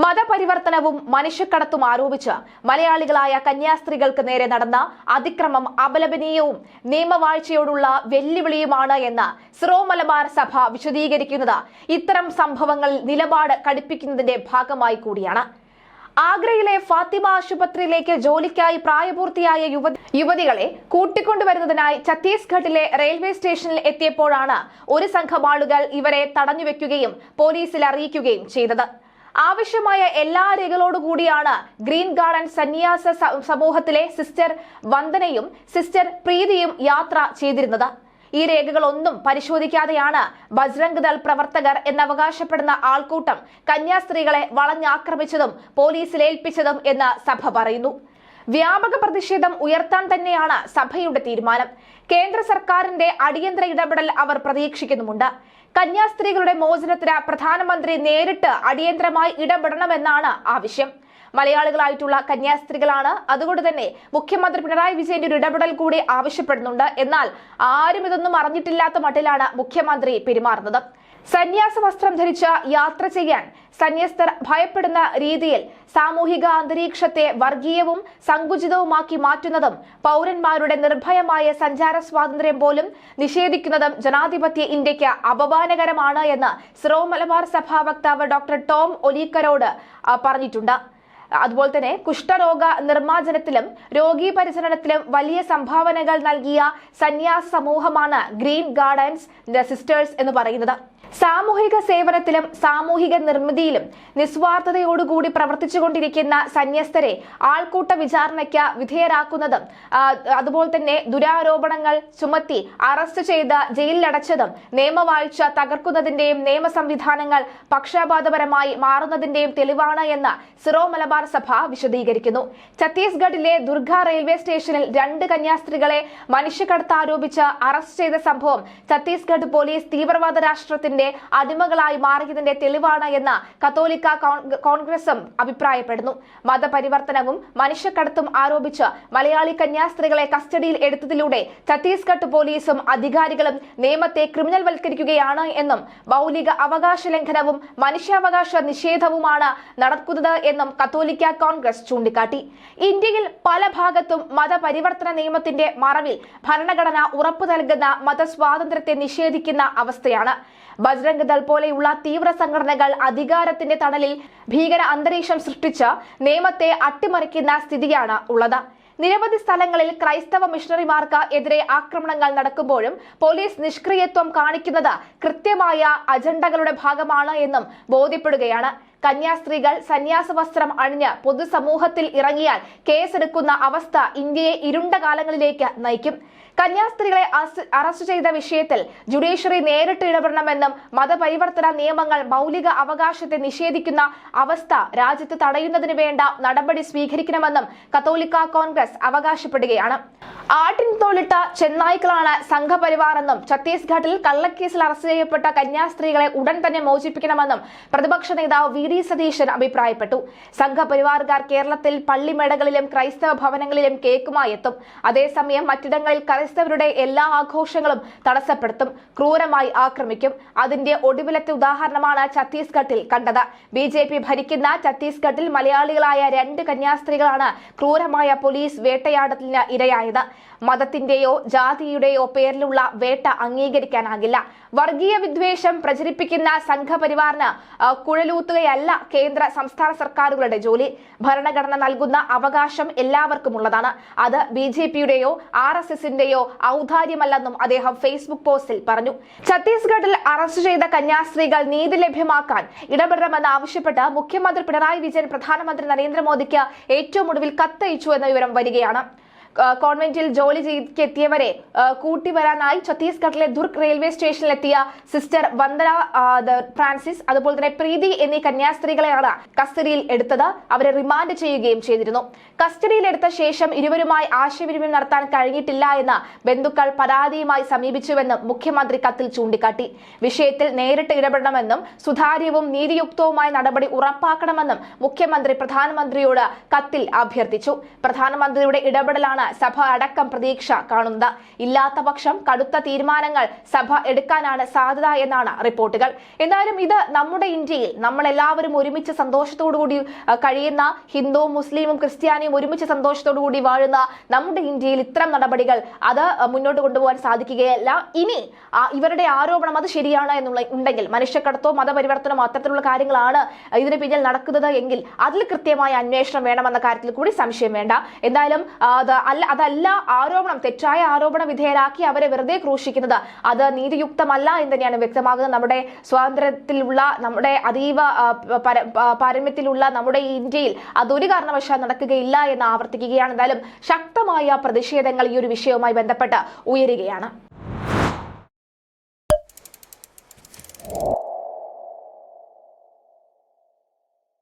മതപരിവർത്തനവും മനുഷ്യക്കടത്തും ആരോപിച്ച് മലയാളികളായ കന്യാസ്ത്രീകൾക്ക് നേരെ നടന്ന അതിക്രമം അപലപനീയവും നിയമവാഴ്ചയോടുള്ള വെല്ലുവിളിയുമാണ് എന്ന് സിറോ മലബാർ സഭ വിശദീകരിക്കുന്നത്. ഇത്തരം സംഭവങ്ങൾ നിലപാട് കടുപ്പിക്കുന്നതിന്റെ ഭാഗമായി കൂടിയാണ്. ആഗ്രയിലെ ഫാത്തിമ ആശുപത്രിയിലേക്ക് ജോലിക്കായി പ്രായപൂർത്തിയായ യുവതികളെ കൂട്ടിക്കൊണ്ടുവരുന്നതിനായി ഛത്തീസ്ഗഡിലെ റെയിൽവേ സ്റ്റേഷനിൽ എത്തിയപ്പോഴാണ് ഒരു സംഘം ആളുകൾ ഇവരെ തടഞ്ഞുവെക്കുകയും പോലീസിൽ അറിയിക്കുകയും ചെയ്തത്. ആവശ്യമായ എല്ലാ രേഖകളോടുകൂടിയാണ് ഗ്രീൻ ഗാർഡൻ സന്യാസ സമൂഹത്തിലെ സിസ്റ്റർ വന്ദനയും സിസ്റ്റർ പ്രീതിയും യാത്ര ചെയ്തിരുന്നത്. ഈ രേഖകളൊന്നും പരിശോധിക്കാതെയാണ് ബജ്രംഗ് ദൾ പ്രവർത്തകർ എന്നവകാശപ്പെടുന്ന ആൾക്കൂട്ടം കന്യാസ്ത്രീകളെ വളഞ്ഞാക്രമിച്ചതും പോലീസിലേൽപ്പിച്ചതും എന്ന് സഭ പറയുന്നു. വ്യാപക പ്രതിഷേധം ഉയർത്താൻ തന്നെയാണ് സഭയുടെ തീരുമാനം. കേന്ദ്ര സർക്കാരിന്റെ അടിയന്തര ഇടപെടൽ അവർ പ്രതീക്ഷിക്കുന്നുമുണ്ട്. കന്യാസ്ത്രീകളുടെ മോചനത്തിന് പ്രധാനമന്ത്രി നേരിട്ട് അടിയന്തരമായി ഇടപെടണമെന്നാണ് ആവശ്യം. മലയാളികളായിട്ടുള്ള കന്യാസ്ത്രീകളാണ് അതുകൊണ്ട് തന്നെ മുഖ്യമന്ത്രി പിണറായി വിജയന്റെ ഒരു ഇടപെടൽ കൂടി ആവശ്യപ്പെടുന്നുണ്ട്. എന്നാൽ ആരും ഇതൊന്നും അറിഞ്ഞിട്ടില്ലാത്ത മട്ടിലാണ് മുഖ്യമന്ത്രി പെരുമാറുന്നത്. സന്യാസ വസ്ത്രം ധരിച്ച യാത്ര ചെയ്യാൻ സന്യസ്തർ ഭയപ്പെടുന്ന രീതിയിൽ സാമൂഹിക അന്തരീക്ഷത്തെ വർഗീയവും സങ്കുചിതവുമാക്കി മാറ്റുന്നതും പൗരന്മാരുടെ നിർഭയമായ സഞ്ചാര സ്വാതന്ത്ര്യം പോലും നിഷേധിക്കുന്നതും ജനാധിപത്യ ഇന്ത്യയ്ക്ക് അപമാനകരമാണ് എന്ന് സിറോ മലബാർ സഭാ വക്താവ് ഡോക്ടർ ടോം ഒലീക്കരോട് പറഞ്ഞിട്ടുണ്ട്. അതുപോലെ തന്നെ കുഷ്ഠരോഗ നിർമ്മാർജനത്തിലും രോഗീ പരിചരണത്തിലും വലിയ സംഭാവനകൾ നൽകിയ സന്യാസ സമൂഹമാണ് ഗ്രീൻ ഗാർഡൻസ് സിസ്റ്റേഴ്സ് എന്ന് പറയുന്നത്. സാമൂഹിക സേവനത്തിലും സാമൂഹിക നിർമ്മിതിയിലും നിസ്വാർത്ഥതയോടുകൂടി പ്രവർത്തിച്ചുകൊണ്ടിരിക്കുന്ന സന്യസ്തരെ ആൾക്കൂട്ട വിചാരണയ്ക്ക് വിധേയരാക്കുന്നതും അതുപോലെ തന്നെ ദുരാരോപണങ്ങൾ ചുമത്തി അറസ്റ്റ് ചെയ്ത് ജയിലിലടച്ചതും നിയമവാഴ്ച തകർക്കുന്നതിന്റെയും നിയമ സംവിധാനങ്ങൾ പക്ഷപാതപരമായി മാറുന്നതിന്റെയും തെളിവാണ് എന്ന് സിറോ മലബാർ സഭ വിശദീകരിക്കുന്നു. ഛത്തീസ്ഗഡിലെ ദുർഗ റെയിൽവേ സ്റ്റേഷനിൽ രണ്ട് കന്യാസ്ത്രീകളെ മനുഷ്യക്കടത്ത് ആരോപിച്ച് അറസ്റ്റ് ചെയ്ത സംഭവം ഛത്തീസ്ഗഡ് പോലീസ് തീവ്രവാദ രാഷ്ട്രത്തിന്റെ അടിമകളായി മാറിയതിന്റെ തെളിവാണ് എന്ന് കത്തോലിക്ക കോൺ- കോൺഗ്രസും അഭിപ്രായപ്പെടുന്നു. മതപരിവർത്തനവും മനുഷ്യക്കടത്തും ആരോപിച്ച് മലയാളി കന്യാസ്ത്രീകളെ കസ്റ്റഡിയിൽ എടുത്തതിലൂടെ ഛത്തീസ്ഗഡ് പോലീസും അധികാരികളും നിയമത്തെ ക്രിമിനൽ വൽക്കരിക്കുകയാണ് എന്നും മൗലിക അവകാശ ലംഘനവും മനുഷ്യാവകാശ നിഷേധവുമാണ് നടക്കുന്നത് എന്നും കത്തോലിക്ക കോൺഗ്രസ് ചൂണ്ടിക്കാട്ടി. ഇന്ത്യയിൽ പല ഭാഗത്തും മതപരിവർത്തന നിയമത്തിന്റെ മറവിൽ ഭരണഘടന ഉറപ്പു നൽകുന്ന മതസ്വാതന്ത്ര്യത്തെ നിഷേധിക്കുന്ന അവസ്ഥയാണ്. ബജ്രംഗ് ദൾ പോലെയുള്ള തീവ്ര സംഘടനകൾ അധികാരത്തിന്റെ തണലിൽ ഭീകര അന്തരീക്ഷം സൃഷ്ടിച്ച് നിയമത്തെ അട്ടിമറിക്കുന്ന സ്ഥിതിയാണ് ഉള്ളത്. നിരവധി സ്ഥലങ്ങളിൽ ക്രൈസ്തവ മിഷണറിമാർക്ക് എതിരെ ആക്രമണങ്ങൾ നടക്കുമ്പോഴും പോലീസ് നിഷ്ക്രിയത്വം കാണിക്കുന്നത് കൃത്യമായ അജണ്ടകളുടെ ഭാഗമാണ് എന്നും ബോധ്യപ്പെടുകയാണ്. കന്യാസ്ത്രീകൾ സന്യാസ വസ്ത്രം അണിഞ്ഞ് പൊതുസമൂഹത്തിൽ ഇറങ്ങിയാൽ കേസെടുക്കുന്ന അവസ്ഥ ഇന്ത്യയെ ഇരുണ്ട കാലങ്ങളിലേക്ക് നയിക്കും. കന്യാസ്ത്രീകളെ അറസ്റ്റ് ചെയ്ത വിഷയത്തിൽ ജുഡീഷ്യറി നേരിട്ട് ഇടപെടണമെന്നും മതപരിവർത്തന നിയമങ്ങൾ മൗലിക അവകാശത്തെ നിഷേധിക്കുന്ന അവസ്ഥ രാജ്യത്ത് തടയുന്നതിന് വേണ്ട നടപടി സ്വീകരിക്കണമെന്നും കത്തോലിക്ക കോൺഗ്രസ് അവകാശപ്പെടുകയാണ്. ആട്ടിൻ തോളിട്ട ചെന്നായ്ക്കളാണ് സംഘപരിവാർ എന്നും ഛത്തീസ്ഗഡിൽ കള്ളക്കേസിൽ അറസ്റ്റ് ചെയ്യപ്പെട്ട കന്യാസ്ത്രീകളെ ഉടൻ തന്നെ മോചിപ്പിക്കണമെന്നും പ്രതിപക്ഷ നേതാവ് വി ഡി സതീശൻ അഭിപ്രായപ്പെട്ടു. സംഘപരിവാറുകാർ കേരളത്തിൽ പള്ളിമേടകളിലും ക്രൈസ്തവ ഭവനങ്ങളിലും കേക്കുമായി എത്തും. അതേസമയം മറ്റിടങ്ങളിൽ ക്രൈസ്തവരുടെ എല്ലാ ആഘോഷങ്ങളും തടസ്സപ്പെടുത്തും ക്രൂരമായി ആക്രമിക്കും. അതിന്റെ ഒടുവിലത്തെ ഉദാഹരണമാണ് ഛത്തീസ്ഗഡിൽ കണ്ടത്. ബി ജെ പി ഭരിക്കുന്ന ഛത്തീസ്ഗഡിൽ മലയാളികളായ രണ്ട് കന്യാസ്ത്രീകളാണ് ക്രൂരമായ പോലീസ് വേട്ടയാടലിന് ഇരയായത്. മതത്തിന്റെയോ ജാതിയുടെയോ പേരിലുള്ള വേട്ട അംഗീകരിക്കാനാകില്ല. വർഗീയ വിദ്വേഷം പ്രചരിപ്പിക്കുന്ന സംഘപരിവാറിന് കുഴലൂത്തുകയല്ല കേന്ദ്ര സംസ്ഥാന സർക്കാരുകളുടെ ജോലി. ഭരണഘടന നൽകുന്ന അവകാശം എല്ലാവർക്കുമുള്ളതാണ്. അത് ബി ജെ പിയുടെയോ ആർ എസ് എസിന്റെയോ ഔദാര്യമല്ലെന്നും അദ്ദേഹം ഫേസ്ബുക്ക് പോസ്റ്റിൽ പറഞ്ഞു. ഛത്തീസ്ഗഡിൽ അറസ്റ്റ് ചെയ്ത കന്യാസ്ത്രീകൾ നീതി ലഭ്യമാക്കാൻ ഇടപെടണമെന്ന് ആവശ്യപ്പെട്ട് മുഖ്യമന്ത്രി പിണറായി വിജയൻ പ്രധാനമന്ത്രി നരേന്ദ്രമോദിക്ക് ഏറ്റവും ഒടുവിൽ കത്തയച്ചു എന്ന വിവരം വരികയാണ്. കോൺവെന്റിൽ ജോലി ചെയ്തെത്തിയവരെ ആ, കൂട്ടിവരാനായി ഛത്തീസ്ഗഡിലെ ദുർഗ് റെയിൽവേ സ്റ്റേഷനിലെത്തിയ സിസ്റ്റർ വന്ദന ഫ്രാൻസിസ് അതുപോലെ തന്നെ പ്രീതി എന്നീ കന്യാസ്ത്രീകളെയാണ് കസ്റ്റഡിയിൽ എടുത്തത്. അവരെ റിമാൻഡ് ചെയ്യുകയും ചെയ്തിരുന്നു. കസ്റ്റഡിയിലെടുത്ത ശേഷം ഇരുവരുമായി ആശയവിനിമയം നടത്താൻ കഴിഞ്ഞിട്ടില്ല എന്ന് ബന്ധുക്കൾ പരാതിയുമായി സമീപിച്ചുവെന്നും മുഖ്യമന്ത്രി കത്തിൽ ചൂണ്ടിക്കാട്ടി. വിഷയത്തിൽ നേരിട്ട് ഇടപെടണമെന്നും സുതാര്യവും നീതിയുക്തവുമായ നടപടി ഉറപ്പാക്കണമെന്നും മുഖ്യമന്ത്രി പ്രധാനമന്ത്രിയോട് കത്തിൽ അഭ്യർത്ഥിച്ചു. പ്രധാനമന്ത്രിയുടെ ഇടപെടലാണ് എന്നാണ് സഭ അടക്കം പ്രതീക്ഷ കാണുന്നത്. ഇല്ലാത്ത പക്ഷം കടുത്ത തീരുമാനങ്ങൾ സഭ എടുക്കാനാണ് സാധ്യത എന്നാണ് റിപ്പോർട്ടുകൾ. എന്തായാലും ഇത് നമ്മുടെ ഇന്ത്യയിൽ നമ്മൾ എല്ലാവരും ഒരുമിച്ച് സന്തോഷത്തോടു കൂടി കഴിയുന്ന ഹിന്ദുവും മുസ്ലിമും ക്രിസ്ത്യാനിയും ഒരുമിച്ച് സന്തോഷത്തോടു കൂടി വാഴുന്ന നമ്മുടെ ഇന്ത്യയിൽ ഇത്തരം നടപടികൾ അത് മുന്നോട്ട് കൊണ്ടുപോകാൻ സാധിക്കുകയല്ല. ഇനി ഇവരുടെ ആരോപണം അത് ശരിയാണ് എന്നുള്ള ഉണ്ടെങ്കിൽ മനുഷ്യക്കടത്തോ മതപരിവർത്തനമോ അത്തരത്തിലുള്ള കാര്യങ്ങളാണ് ഇതിന് പിന്നിൽ നടക്കുന്നത് എങ്കിൽ അതിൽ കൃത്യമായ അന്വേഷണം വേണമെന്ന കാര്യത്തിൽ കൂടി സംശയം വേണ്ട. എന്തായാലും അല്ല അതല്ല ആരോപണം തെറ്റായ ആരോപണ വിധേയരാക്കി അവരെ വെറുതെ ക്രൂശിക്കുന്നത്. അത് നീതിയുക്തമല്ല എന്ന് തന്നെയാണ് വ്യക്തമാകുന്നത്. നമ്മുടെ സ്വാതന്ത്ര്യത്തിലുള്ള നമ്മുടെ അതീവ പാരമ്യത്തിലുള്ള നമ്മുടെ ഇന്ത്യയിൽ അതൊരു കാരണവശാൽ നടക്കുകയില്ല എന്ന് ആവർത്തിക്കുകയാണ്. എന്തായാലും ശക്തമായ പ്രതിഷേധങ്ങൾ ഈ ഒരു വിഷയവുമായി ബന്ധപ്പെട്ട് ഉയരുകയാണ്.